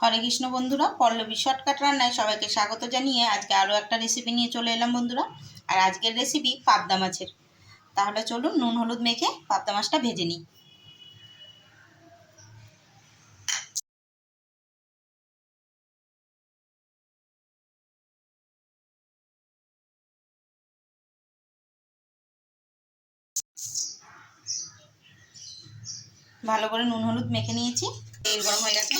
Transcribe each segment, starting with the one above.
হরে কৃষ্ণ বন্ধুরা, পল্লবী শর্টকাট রান্নায় সবাইকে স্বাগত জানিয়ে আজকে আরও একটা রেসিপি নিয়ে চলে এলাম বন্ধুরা। আর আজকের রেসিপি পাবদা মাছের। তাহলে চলুন নুন হলুদ মেখে পাবদা মাছটা ভেজে নিই। ভালো করে নুন হলুদ মেখে নিয়েছি। তেল গরম হয়ে গেছে।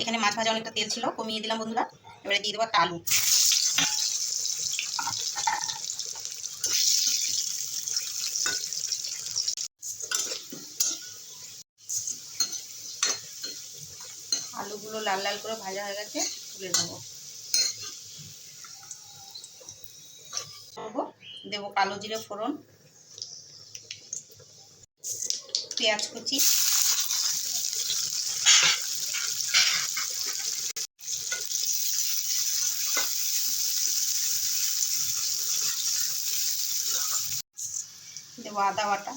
এখানে মাছ ভাজা অনেকটা তেল ছিল, কমিয়ে দিলাম বন্ধুরা। এবারে দিয়ে দেবো একটা আলু। আলুগুলো লাল লাল করে ভাজা হয়ে গেছে, তুলে দেবো দেবো দেবো কালো জিরে ফোড়ন, পেঁয়াজ কুচি। দেবো আদা বাটা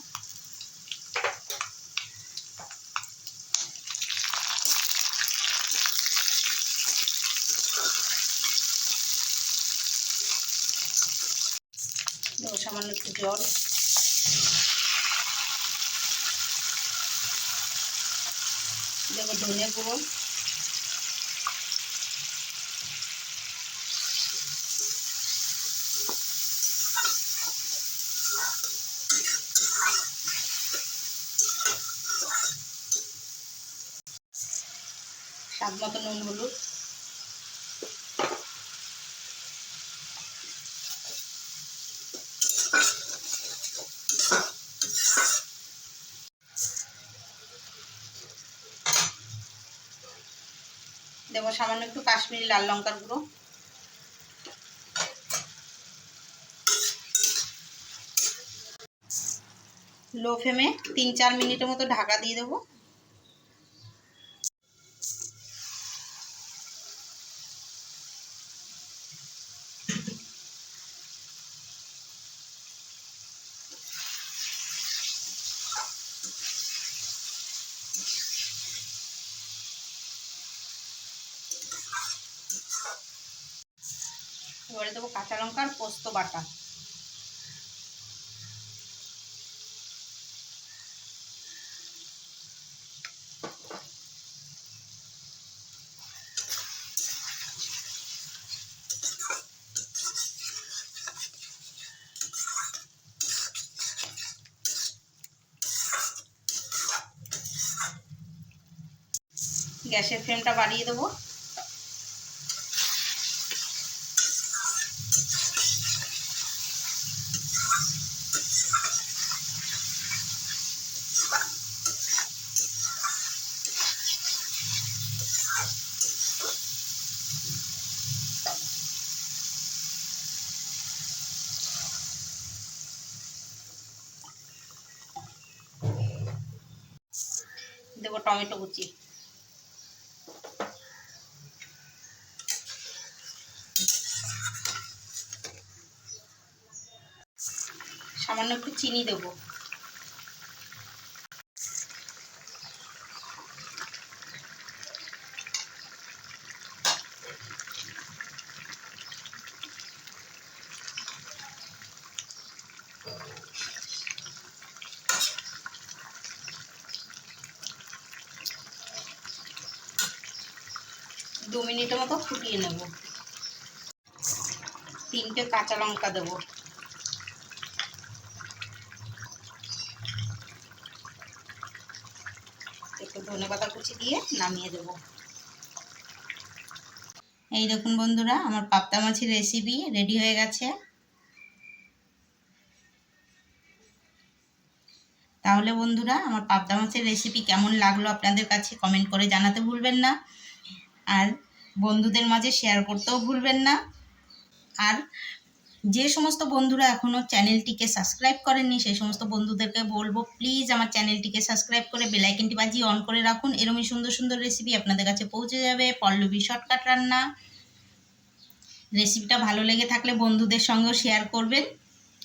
দেবো সামান্য একটু জল। দেবো ধনে গুঁড়ো। স্বাদ মতো নুন, হলুদ। দেবো সামান্য একটু কাশ্মীরি লাল লঙ্কার গুঁড়ো। লো ফ্লেমে তিন চার মিনিটের মতো ঢাকা দিয়ে দেবো। এবারে দেবো কাঁচা লঙ্কা আর পোস্ত বাটা। গ্যাসের ফ্লেমটা বাড়িয়ে দেবো। দেবো টমেটো কুচি। সামান্য একটু চিনি দেবো। দু মিনিটের মতো ফুটিয়ে নেব। তিনটে কাঁচা লঙ্কা দেবো। একটু ধনে পাতা কুচি দিয়ে নামিয়ে দেবো। এই দেখুন বন্ধুরা, আমার পাবদা মাছের রেসিপি রেডি হয়ে গেছে। তাহলে বন্ধুরা, আমার পাবদা মাছের রেসিপি কেমন লাগল আপনাদের কাছে কমেন্ট করে জানাতে ভুলবেন না। আর বন্ধুদের মাঝে শেয়ার করতেও ভুলবেন না। আর যে সমস্ত বন্ধুরা এখনও চ্যানেলটিকে সাবস্ক্রাইব করেননি, সেই সমস্ত বন্ধুদেরকে বলব প্লিজ আমার চ্যানেলটিকে সাবস্ক্রাইব করে বেলাইকনটি বাজিয়ে অন করে রাখুন। এরমই সুন্দর সুন্দর রেসিপি আপনাদের কাছে পৌঁছে যাবে। পল্লবী শর্টকাট রান্না। রেসিপিটা ভালো লেগে থাকলে বন্ধুদের সঙ্গেও শেয়ার করবেন।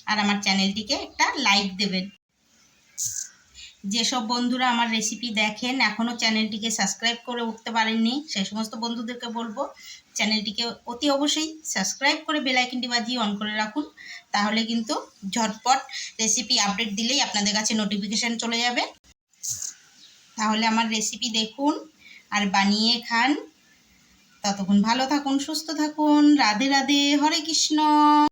আর আমার চ্যানেলটিকে একটা লাইক দেবেন। যেসব বন্ধুরা আমার রেসিপি দেখেন এখনও চ্যানেলটিকে সাবস্ক্রাইব করে উঠতে পারেননি, সেই সমস্ত বন্ধুদেরকে বলব চ্যানেলটিকে অতি অবশ্যই সাবস্ক্রাইব করে বেল আইকনটি বাজিয়ে অন করে রাখুন, তাহলে কিন্তু ঝটপট রেসিপি আপডেট দিলেই আপনাদের কাছে নোটিফিকেশান চলে যাবে। তাহলে আমার রেসিপি দেখুন আর বানিয়ে খান। ততক্ষণ ভালো থাকুন, সুস্থ থাকুন, রাধে রাধে, হরে কৃষ্ণ।